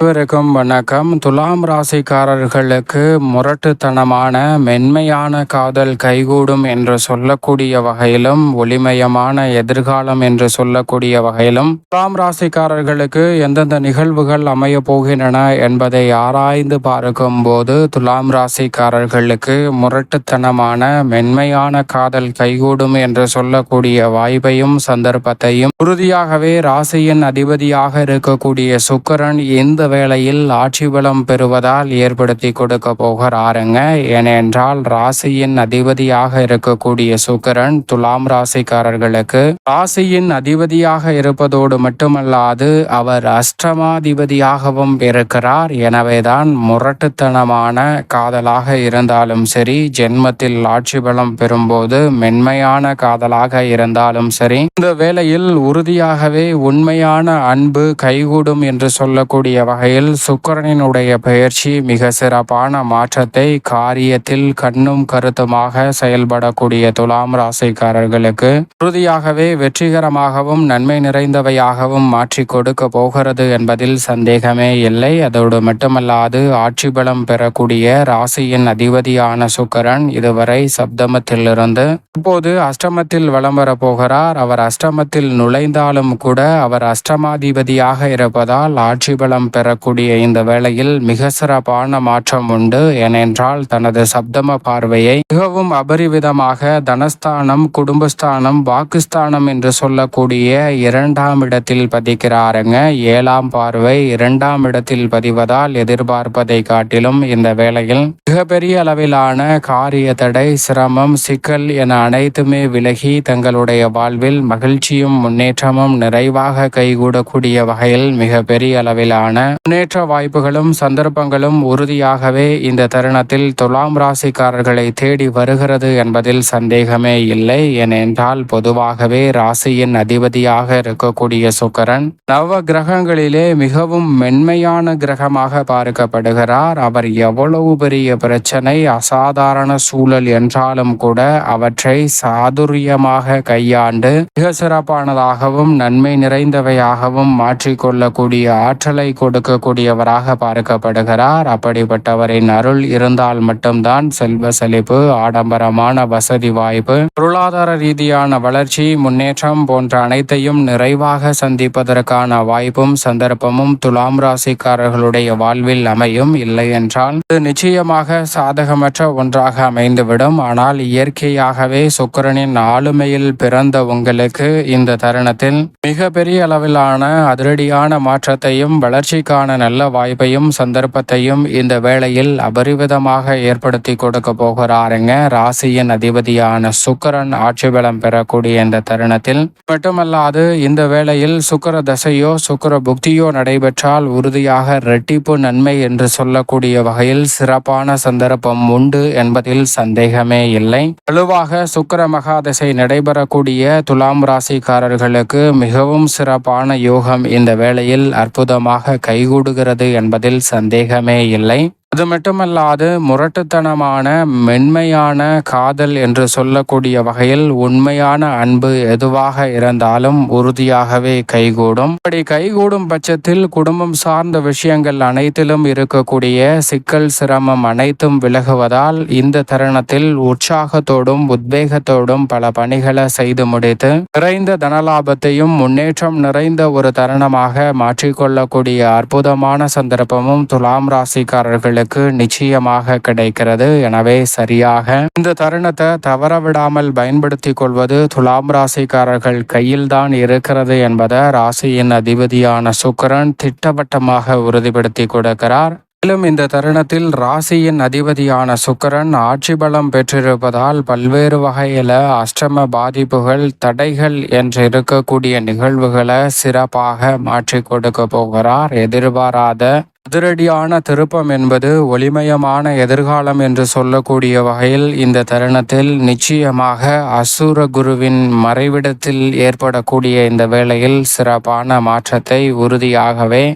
அனைவருக்கும் வணக்கம். துலாம் ராசிக்காரர்களுக்கு முரட்டுத்தனமான மென்மையான காதல் கைகூடும் என்று சொல்லக்கூடிய வகையிலும் ஒளிமயமான எதிர்காலம் என்று சொல்லக்கூடிய வகையிலும் துலாம் ராசிக்காரர்களுக்கு எந்தெந்த நிகழ்வுகள் அமைய போகின்றன என்பதை ஆராய்ந்து பார்க்கும் போது துலாம் ராசிக்காரர்களுக்கு முரட்டுத்தனமான மென்மையான காதல் கைகூடும் என்று சொல்லக்கூடிய வாய்ப்பையும் சந்தர்ப்பத்தையும் உறுதியாகவே ராசியின் அதிபதியாக இருக்கக்கூடிய சுக்கரன் இந்த வேளையில் ஆட்சி பலம் பெறுவதால் ஏற்படுத்தி கொடுக்க போகிறாருங்க. ஏனென்றால் ராசியின் அதிபதியாக இருக்கக்கூடிய சுக்கரன் துலாம் ராசிக்காரர்களுக்கு ராசியின் அதிபதியாக இருப்பதோடு மட்டுமல்லாது அவர் அஷ்டமாதிபதியாகவும் இருக்கிறார். எனவேதான் முரட்டுத்தனமான காதலாக இருந்தாலும் சரி ஜென்மத்தில் ஆட்சி பலம் பெறும்போது மென்மையான காதலாக இருந்தாலும் சரி இந்த வேளையில் உறுதியாகவே உண்மையான அன்பு கைகூடும் என்று சொல்லக்கூடிய வகையில் சுக்கரனினுடைய பயிற்சி மிக சிறப்பான மாற்றத்தை காரியத்தில் கண்ணும் கருத்துமாக செயல்படக்கூடிய துலாம் ராசிக்காரர்களுக்கு உறுதியாகவே வெற்றிகரமாகவும் நன்மை நிறைந்தவையாகவும் மாற்றி கொடுக்க போகிறது என்பதில் சந்தேகமே இல்லை. அதோடு மட்டுமல்லாது ஆட்சி பலம் பெறக்கூடிய ராசியின் அதிபதியான சுக்கரன் இதுவரை சப்தமத்திலிருந்து இப்போது அஷ்டமத்தில் வலம் வர போகிறார். அவர் அஷ்டமத்தில் நுழைந்தாலும் கூட அவர் அஷ்டமாதிபதியாக இருப்பதால் ஆட்சி பலம் பெற வரக்கூடிய இந்த வேளையில் மிக சிறப்பான மாற்றம் உண்டு. ஏனென்றால் தனது சப்தம பார்வையை மிகவும் அபரிவிதமாக தனஸ்தானம் குடும்பஸ்தானம் வாக்குஸ்தானம் என்று சொல்லக்கூடிய இரண்டாம் இடத்தில் பதிக்கிறாருங்க. ஏழாம் பார்வை இரண்டாம் இடத்தில் பதிவதால் எதிர்பார்ப்பதை காட்டிலும் இந்த வேளையில் மிகப்பெரிய அளவிலான காரிய தடை சிரமம் சிக்கல் என அனைத்துமே விலகி தங்களுடைய வாழ்வில் மகிழ்ச்சியும் முன்னேற்றமும் நிறைவாக கைகூடக்கூடிய வகையில் மிக பெரிய அளவிலான முன்னேற்ற வாய்ப்புகளும் சந்தர்ப்பங்களும் உறுதியாகவே இந்த தருணத்தில் துலாம் ராசிக்காரர்களை தேடி வருகிறது என்பதில் சந்தேகமே இல்லை. ஏனென்றால் பொதுவாகவே ராசியின் அதிபதியாக இருக்கக்கூடிய சுக்கரன் நவ கிரகங்களிலே மிகவும் மென்மையான கிரகமாக பார்க்கப்படுகிறார். அவர் எவ்வளவு பெரிய பிரச்சனை அசாதாரண சூழல் என்றாலும் கூட அவற்றை சாதுரியமாக கையாண்டு மிக சிறப்பானதாகவும் நன்மை நிறைந்தவையாகவும் மாற்றிக்கொள்ளக்கூடிய ஆற்றலை கொடுக்க இருக்கக்கூடியவராக பார்க்கப்படுகிறார். அப்படிப்பட்டவரின் அருள் இருந்தால் மட்டும்தான் செல்வ செழிப்பு ஆடம்பரமான வசதி வாய்ப்பு. பொருளாதார ரீதியான வளர்ச்சி முன்னேற்றம் போன்ற அனைத்தையும் நிறைவாக சந்திப்பதற்கான வாய்ப்பும் சந்தர்ப்பமும் துலாம் ராசிக்காரர்களுடைய வாழ்வில் அமையும். இல்லை என்றால் இது நிச்சயமாக சாதகமற்ற ஒன்றாக அமைந்துவிடும். ஆனால் இயற்கையாகவே சுக்கரனின் ஆளுமையில் பிறந்த உங்களுக்கு இந்த தருணத்தில் மிக பெரிய அளவிலான அதிரடியான மாற்றத்தையும் வளர்ச்சி வெற்றிக்கான நல்ல வாய்ப்பையும் சந்தர்ப்பத்தையும் இந்த வேளையில் அபரிவிதமாக ஏற்படுத்தி கொடுக்க போகிறாருங்க. ராசியின் அதிபதியான சுக்கரன் ஆட்சி பலம் பெறக்கூடிய இந்த தருணத்தில் மட்டுமல்லாது இந்த வேளையில் சுக்கர தசையோ சுக்கர புக்தியோ நடைபெற்றால் உறுதியாக ரெட்டிப்பு நன்மை என்று சொல்லக்கூடிய வகையில் சிறப்பான சந்தர்ப்பம் உண்டு என்பதில் சந்தேகமே இல்லை. வலுவாக சுக்கர மகாதசை நடைபெறக்கூடிய துலாம் ராசிக்காரர்களுக்கு மிகவும் சிறப்பான யோகம் இந்த வேளையில் அற்புதமாக கை கூடுகிறது என்பதில் சந்தேகமே இல்லை. அது மட்டுமல்லாது முரட்டுத்தனமான மென்மையான காதல் என்று சொல்லக்கூடிய வகையில் உண்மையான அன்பு எதுவாக இருந்தாலும் உறுதியாகவே கைகூடும். இப்படி கைகூடும் பட்சத்தில் குடும்பம் சார்ந்த விஷயங்கள் அனைத்திலும் இருக்கக்கூடிய சிக்கல் சிரமம் அனைத்தும் விலகுவதால் இந்த தருணத்தில் உற்சாகத்தோடும் உத்வேகத்தோடும் பல பணிகளை செய்து முடித்து நிறைந்த தனலாபத்தையும் முன்னேற்றம் நிறைந்த ஒரு தருணமாக மாற்றிக்கொள்ளக்கூடிய அற்புதமான சந்தர்ப்பமும் துலாம் ராசிக்காரர்கள் உங்களுக்கு நிச்சயமாக கிடைக்கிறது. எனவே சரியாக இந்த தருணத்தை தவற விடாமல் பயன்படுத்தி கொள்வது துலாம் ராசிக்காரர்கள் கையில்தான் இருக்கிறது என்பதை ராசியின் அதிபதியான சுக்கரன் திட்டவட்டமாக உறுதிப்படுத்தி கொடுக்கிறார். மேலும் இந்த தருணத்தில் ராசியின் அதிபதியான சுக்கரன் ஆட்சி பலம் பெற்றிருப்பதால் பல்வேறு வகையில அஷ்டம பாதிப்புகள் தடைகள் என்று இருக்கக்கூடிய நிகழ்வுகளை சிறப்பாக மாற்றி கொடுக்க போகிறார். எதிர்பாராத அதிரடியான திருப்பம் என்பது ஒளிமயமான எதிர்காலம் என்று சொல்லக்கூடிய வகையில் இந்த தருணத்தில் நிச்சயமாக அசுர குருவின் மறைவிடத்தில் ஏற்படக்கூடிய இந்த வேளையில் சிறப்பான மாற்றத்தை உறுதியாகவே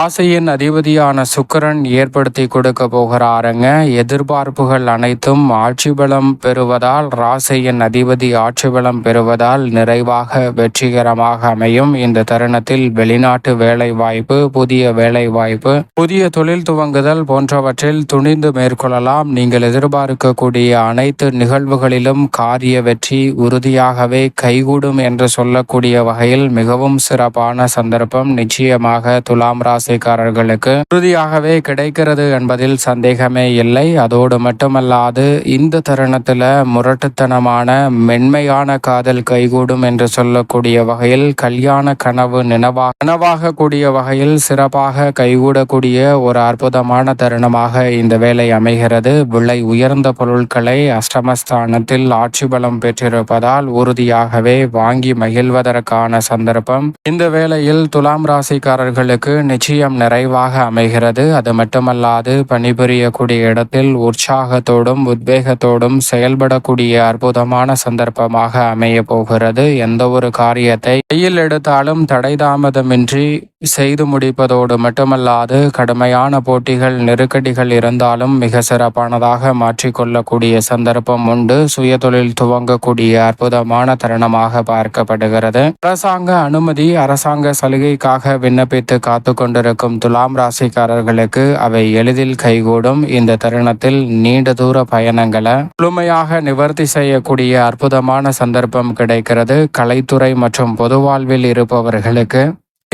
ராசியின் அதிபதியான சுக்கிரன் ஏற்படுத்தி கொடுக்க போகிறாருங்க. எதிர்பார்ப்புகள் அனைத்தும் ஆட்சி பலம் பெறுவதால் ராசியின் அதிபதி ஆட்சி பலம் பெறுவதால் நிறைவாக வெற்றிகரமாக அமையும். இந்த தருணத்தில் வெளிநாட்டு வேலை வாய்ப்பு புதிய வேலை வாய்ப்பு புதிய தொழில் துவங்குதல் போன்றவற்றில் துணிந்து மேற்கொள்ளலாம். நீங்கள் எதிர்பார்க்கக்கூடிய அனைத்து நிகழ்வுகளிலும் காரிய வெற்றி உறுதியாகவே கைகூடும் என்று சொல்லக்கூடிய வகையில் மிகவும் சிறப்பான சந்தர்ப்பம். நிச்சயமாக துலாம் ராசிக்காரர்களுக்கு உறுதியாகவே கிடைக்கிறது என்பதில் சந்தேகமே இல்லை. அதோடு மட்டுமல்லாது இந்த தருணத்தில் முரட்டுத்தனமான மென்மையான காதல் கைகூடும் என்று சொல்லக்கூடிய வகையில் கல்யாண கனவு நினவாக கனவாகக்கூடிய வகையில் சிறப்பாக கைகூடக்கூடிய ஒரு அற்புதமான தருணமாக இந்த வேலை அமைகிறது. விலை உயர்ந்த பொருட்களை அஷ்டமஸ்தானத்தில் ஆட்சி பலம் பெற்றிருப்பதால் உறுதியாகவே வாங்கி மகிழ்வதற்கான சந்தர்ப்பம். இந்த வேளையில் துலாம் ராசிக்காரர்களுக்கு நிச்சயம் நிறைவாக அமைகிறது. அது மட்டுமல்லாது பணிபுரியக்கூடிய இடத்தில் உற்சாகத்தோடும் உத்வேகத்தோடும் செயல்படக்கூடிய அற்புதமான சந்தர்ப்பமாக அமைய போகிறது. எந்த ஒரு காரியத்தை கையில் எடுத்தாலும் தடை தாமதமின்றி செய்து முடிப்பதோடு மட்டுமல்லாது கடுமையான போட்டிகள் நெருக்கடிகள் இருந்தாலும் மிக சிறப்பானதாக மாற்றிக்கொள்ளக்கூடிய சந்தர்ப்பம் உண்டு. சுய தொழில் துவங்கக்கூடிய அற்புதமான தருணமாக பார்க்கப்படுகிறது. அரசாங்க அனுமதி அரசாங்க சலுகைக்காக விண்ணப்பித்து காத்து கொண்டிருக்கும் துலாம் ராசிக்காரர்களுக்கு அவை எளிதில் கைகூடும். இந்த தருணத்தில் நீண்ட தூர பயணங்களை முழுமையாக நிவர்த்தி செய்யக்கூடிய அற்புதமான சந்தர்ப்பம் கிடைக்கிறது. கலைத்துறை மற்றும் பொது வாழ்வில் இருப்பவர்களுக்கு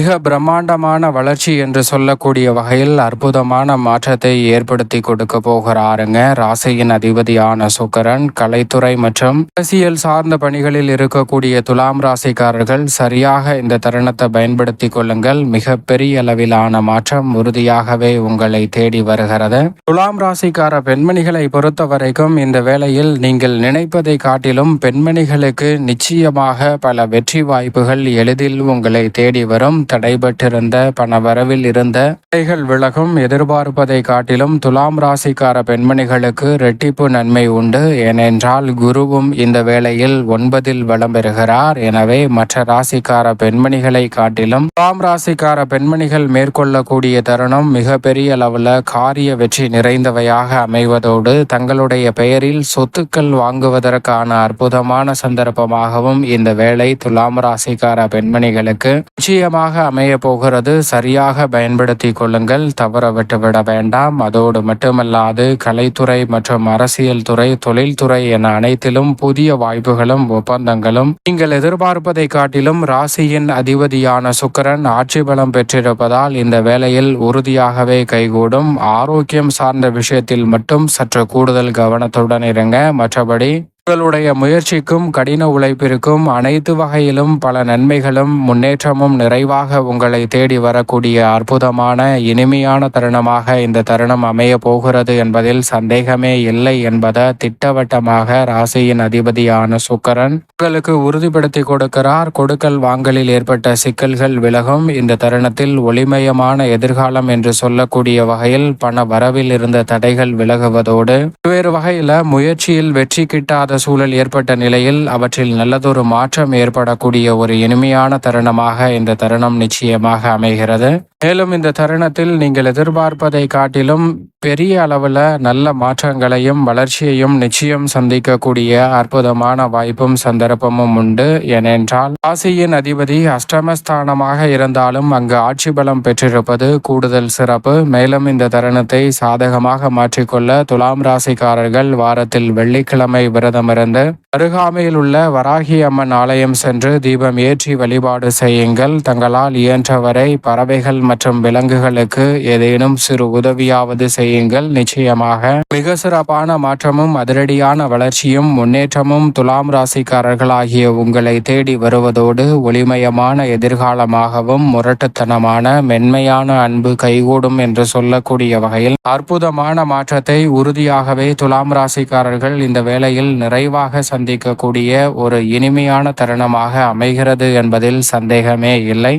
மிக பிரம்மாண்டமான வளர்ச்சி என்று சொல்லக்கூடிய வகையில் அற்புதமான மாற்றத்தை ஏற்படுத்தி கொடுக்க போகிறாருங்க. ராசியின் அதிபதியான சுக்கரன் கலைத்துறை மற்றும் அரசியல் சார்ந்த பணிகளில் இருக்கக்கூடிய துலாம் ராசிக்காரர்கள் சரியாக இந்த தருணத்தை பயன்படுத்தி கொள்ளுங்கள். மிக பெரிய அளவிலான மாற்றம் உறுதியாகவே உங்களை தேடி வருகிறது. துலாம் ராசிக்கார பெண்மணிகளை பொறுத்த வரைக்கும் இந்த வேளையில் நீங்கள் நினைப்பதை காட்டிலும் பெண்மணிகளுக்கு நிச்சயமாக பல வெற்றி வாய்ப்புகள் எளிதில் உங்களை தேடி வரும். தடைபட்டிருந்த பணவரவில் இருந்த தடைகள் விலகும் எதிர்பார்ப்பதை காட்டிலும் துலாம் ராசிக்கார பெண்மணிகளுக்கு ரெட்டிப்பு நன்மை உண்டு. ஏனென்றால் குருவும் இந்த வேளையில் ஒன்பதில் வளம் பெறுகிறார். எனவே மற்ற ராசிக்கார பெண்மணிகளை காட்டிலும் துலாம் ராசிக்கார பெண்மணிகள் மேற்கொள்ளக்கூடிய தருணம் மிக பெரிய அளவில் காரிய வெற்றி நிறைந்தவையாக அமைவதோடு தங்களுடைய பெயரில் சொத்துக்கள் வாங்குவதற்கான அற்புதமான சந்தர்ப்பமாகவும் இந்த வேளை துலாம் ராசிக்கார பெண்மணிகளுக்கு நிச்சயமாக அமைய போகிறது. சரியாக பயன்படுத்தி கொள்ளுங்கள். தவற விட்டுவிட வேண்டாம். அதோடு மட்டுமல்லாது கலைத்துறை மற்றும் அரசியல் துறை தொழில்துறை என அனைத்திலும் புதிய வாய்ப்புகளும் ஒப்பந்தங்களும் நீங்கள் எதிர்பார்ப்பதை காட்டிலும் ராசியின் அதிபதியான சுக்கரன் ஆட்சி பலம் பெற்றிருப்பதால் இந்த வேளையில் உறுதியாகவே கைகூடும். ஆரோக்கியம் சார்ந்த விஷயத்தில் மட்டும் சற்று கூடுதல் கவனத்துடன் இருங்க. மற்றபடி உங்களுடைய முயற்சிக்கும் கடின உழைப்பிற்கும் அனைத்து வகையிலும் பல நன்மைகளும் முன்னேற்றமும் நிறைவாக உங்களை தேடி வரக்கூடிய அற்புதமான இனிமையான தருணமாக இந்த தருணம் அமைய போகிறது என்பதில் சந்தேகமே இல்லை என்பதை திட்டவட்டமாக ராசியின் அதிபதியான சுக்கரன் உங்களுக்கு உறுதிப்படுத்தி கொடுக்கிறார். கொடுக்கல் வாங்கலில் ஏற்பட்ட சிக்கல்கள் விலகும். இந்த தருணத்தில் ஒளிமயமான எதிர்காலம் என்று சொல்லக்கூடிய வகையில் பண வரவில் இருந்த தடைகள் விலகுவதோடு வேறு வகையில முயற்சியில் வெற்றி கிட்டாத சூழல் ஏற்பட்ட நிலையில் அவற்றில் நல்லதொரு மாற்றம் ஏற்படக்கூடிய ஒரு இனிமையான தருணமாக இந்த தருணம் நிச்சயமாக அமைகிறது. மேலும் இந்த தருணத்தில் நீங்கள் எதிர்பார்ப்பதை காட்டிலும் பெரிய அளவில் நல்ல மாற்றங்களையும் வளர்ச்சியையும் நிச்சயம் சந்திக்கக்கூடிய அற்புதமான வாய்ப்பும் சந்தர்ப்பமும் உண்டு. ஏனென்றால் ராசியின் அதிபதி அஷ்டமஸ்தானமாக இருந்தாலும் அங்கு ஆட்சி பலம் பெற்றிருப்பது கூடுதல் சிறப்பு. மேலும் இந்த தருணத்தை சாதகமாக மாற்றிக்கொள்ள துலாம் ராசிக்காரர்கள் வாரத்தில் வெள்ளிக்கிழமை விரதமிருந்து அருகாமையில் உள்ள வராகி அம்மன் ஆலயம் சென்று தீபம் ஏற்றி வழிபாடு செய்யுங்கள். தங்களால் இயன்றவரை பறவைகள் மற்றும் விலங்குகளுக்கு ஏதேனும் சிறு உதவியாவது செய்யுங்கள். நிச்சயமாக மிக சிறப்பான மாற்றமும் அதிரடியான வளர்ச்சியும் முன்னேற்றமும் துலாம் ராசிக்காரர்களாகிய உங்களை தேடி வருவதோடு ஒளிமயமான எதிர்காலமாகவும் முரட்டுத்தனமான மென்மையான அன்பு கைகூடும் என்று சொல்லக்கூடிய வகையில் அற்புதமான மாற்றத்தை உறுதியாகவே துலாம் ராசிக்காரர்கள் இந்த வேளையில் நிறைவாக சந்திக்கக்கூடிய ஒரு இனிமையான தருணமாக அமைகிறது என்பதில் சந்தேகமே இல்லை.